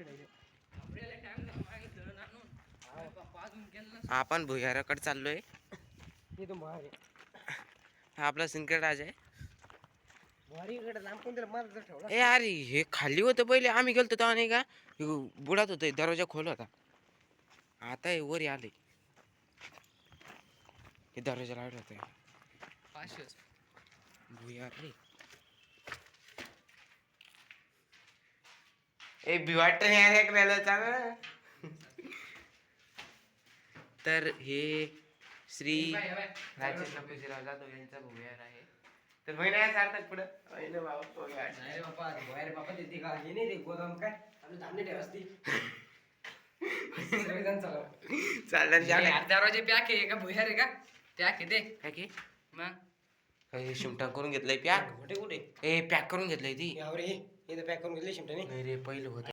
इकडे आपण भुयाराकडे चाललोय. हे आपला सिंदखेड राज आहे ए अरे हे खाली होतं पहिले. आम्ही गेलतो तेव्हा नाही का? बुडात होतं दरवाजा खोल होता. आता हे वर आले. हे दरवाजा लावला होता. भुयार रे. ए भिवाट तर हे श्री नपुजीराव जाधव यांचा भुयार आहे. तर महिन्या सार्थक पुढं. महिने बाबा भुयार. नाही रे बाबा बाहेर बाबा ते का? हे नाही रे गोदाम काय? आपलं धान्य ठेव असती सगळेजण चालवा चालणार जाऊ दरवाजे पॅक आहे का भुयार आहे का? पॅक आहे ते. काय की मग? हे शिमटा करून घेतलंय पॅक. कुठे कुठे? ए पॅक करून घेतलंय ती. यावर इथं पॅक करून गेले शिमट्याने. नाही रे पहिलं होतं.